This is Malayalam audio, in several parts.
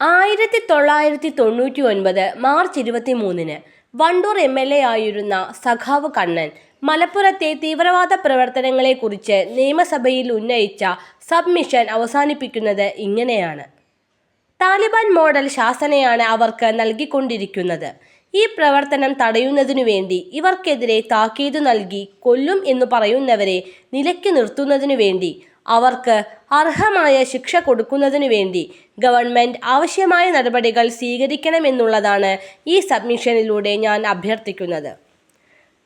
ആയിരത്തി തൊള്ളായിരത്തി തൊണ്ണൂറ്റി ഒൻപത് മാർച്ച് ഇരുപത്തി മൂന്നിന് വണ്ടൂർ എം എൽ എ ആയിരുന്ന സഖാവ് കണ്ണൻ മലപ്പുറത്തെ തീവ്രവാദ പ്രവർത്തനങ്ങളെക്കുറിച്ച് നിയമസഭയിൽ ഉന്നയിച്ച സബ്മിഷൻ അവസാനിപ്പിക്കുന്നത് ഇങ്ങനെയാണ്. താലിബാൻ മോഡൽ ശാസനയാണ് അവർക്ക് നൽകിക്കൊണ്ടിരിക്കുന്നത്. ഈ പ്രവർത്തനം തടയുന്നതിനു വേണ്ടി ഇവർക്കെതിരെ താക്കീത് നൽകി കൊല്ലും എന്ന് പറയുന്നവരെ നിലയ്ക്ക് നിർത്തുന്നതിനു വേണ്ടി അവർക്ക് അർഹമായ ശിക്ഷ കൊടുക്കുന്നതിനു വേണ്ടി ഗവൺമെന്റ് ആവശ്യമായ നടപടികൾ സ്വീകരിക്കണമെന്നുള്ളതാണ് ഈ സബ്മിഷനിലൂടെ ഞാൻ അഭ്യർത്ഥിക്കുന്നത്.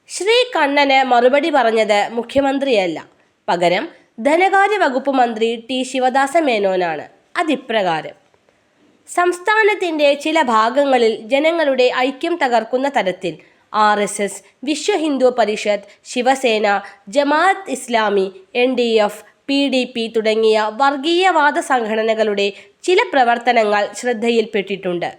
ശ്രീ കണ്ണന് മറുപടി പറഞ്ഞത് മുഖ്യമന്ത്രിയല്ല. പകരം ധനകാര്യ വകുപ്പ് മന്ത്രി ടി ശിവദാസ മേനോനാണ്. അതിപ്രകാരം. സംസ്ഥാനത്തിന്റെ ചില ഭാഗങ്ങളിൽ ജനങ്ങളുടെ ഐക്യം തകർക്കുന്ന തരത്തിൽ R S S Vishwa Hindu Parishad Shiv Sena Jamaat Islami N D F P D P തുടങ്ങിയ വർഗീയവാദ സംഘടനകളുടെ ചില പ്രവർത്തനങ്ങൾ ശ്രദ്ധയിൽപ്പെട്ടിട്ടുണ്ട്.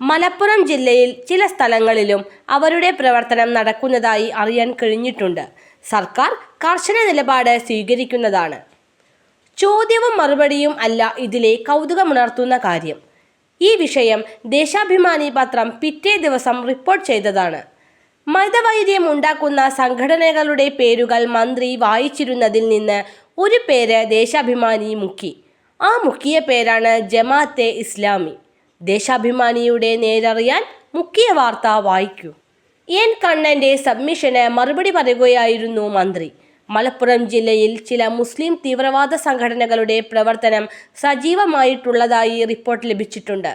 മലപ്പുറം ജില്ലയിൽ ചില സ്ഥലങ്ങളിലും അവരുടെ പ്രവർത്തനം നടക്കുന്നതായി അറിയാൻ കഴിഞ്ഞിട്ടുണ്ട്. സർക്കാർ കർശന നിലപാട് സ്വീകരിക്കുന്നതാണ്. ചോദ്യവും മറുപടിയും അല്ല ഇതിലെ കൗതുകമുണർത്തുന്ന കാര്യം. ഈ വിഷയം ദേശാഭിമാനി പത്രം പിറ്റേ ദിവസം റിപ്പോർട്ട് ചെയ്തതാണ്. മതവൈര്യം ഉണ്ടാക്കുന്ന സംഘടനകളുടെ പേരുകൾ മന്ത്രി വായിച്ചിരുന്നതിൽ നിന്ന് ഒരു പേര് ദേശാഭിമാനി മുക്കി. ആ മുക്കിയ പേരാണ് ജമാഅത്തെ ഇസ്ലാമി. ദേശാഭിമാനിയുടെ നേരറിയാൻ മുക്കിയ വാർത്ത വായിക്കൂ. എൻ കണ്ണന്റെ സബ്മിഷന് മറുപടി പറയുകയായിരുന്നു മന്ത്രി. മലപ്പുറം ജില്ലയിൽ ചില മുസ്ലിം തീവ്രവാദ സംഘടനകളുടെ പ്രവർത്തനം സജീവമായിട്ടുള്ളതായി റിപ്പോർട്ട് ലഭിച്ചിട്ടുണ്ട്.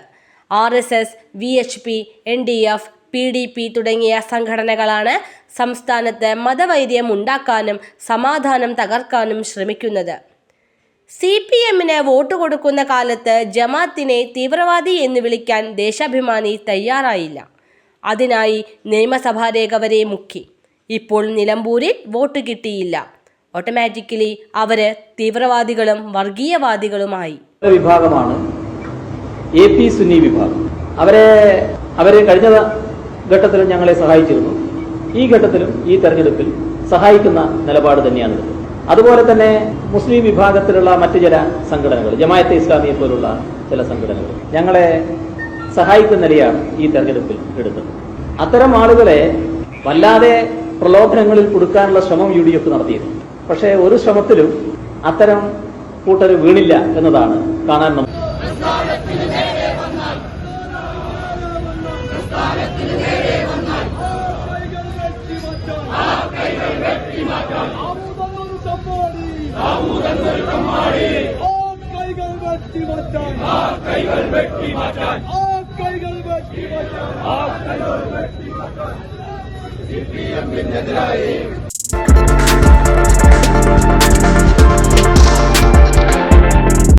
R S S V H P N D F P D P തുടങ്ങിയ സംഘടനകളാണ് സംസ്ഥാനത്ത് മതവൈദ്യം ഉണ്ടാക്കാനും സമാധാനം തകർക്കാനും ശ്രമിക്കുന്നത്. സി പി എമ്മിന് വോട്ട് കൊടുക്കുന്ന കാലത്ത് ജമാത്തിനെ തീവ്രവാദി എന്ന് വിളിക്കാൻ ദേശാഭിമാനി തയ്യാറായില്ല. അതിനായി നിയമസഭാ രേഖ വരെ മുക്കി. ഇപ്പോൾ നിലമ്പൂരിൽ വോട്ട് കിട്ടിയില്ല. ഓട്ടോമാറ്റിക്കലി അവർ തീവ്രവാദികളും വർഗീയവാദികളുമായി. വിഭാഗമാണ് എ പി സുന്നി വിഭാഗം. അവരെ അവരെ കഴിഞ്ഞ ഘട്ടത്തിലും ഞങ്ങളെ സഹായിച്ചിരുന്നു. ഈ ഘട്ടത്തിലും ഈ തെരഞ്ഞെടുപ്പിൽ സഹായിക്കുന്ന നിലപാട് തന്നെയാണ് അതുപോലെ തന്നെ മുസ്ലിം വിഭാഗത്തിലുള്ള മറ്റു ചില സംഘടനകൾ ജമായത്തെ ഇസ്ലാമിയെ പോലുള്ള ചില സംഘടനകൾ ഞങ്ങളെ സഹായിക്കുന്ന നിലയാണ് ഈ തെരഞ്ഞെടുപ്പിൽ എടുത്തത്. അത്തരം ആളുകളെ വല്ലാതെ പ്രലോഭനങ്ങളിൽ കൊടുക്കാനുള്ള ശ്രമം യു ഡി എഫ് നടത്തിയിരുന്നു. പക്ഷേ ഒരു ശ്രമത്തിലും അത്തരം കൂട്ടർ വീണില്ല എന്നതാണ് കാണാൻ നമുക്ക് கைகள் வெட்டி மாட்டான் கைகள் வெட்டி மாட்டான் கைகள் வெட்டி மாட்டான் கைகள் வெட்டி மாட்டான் சிபிஎம் எதிராகி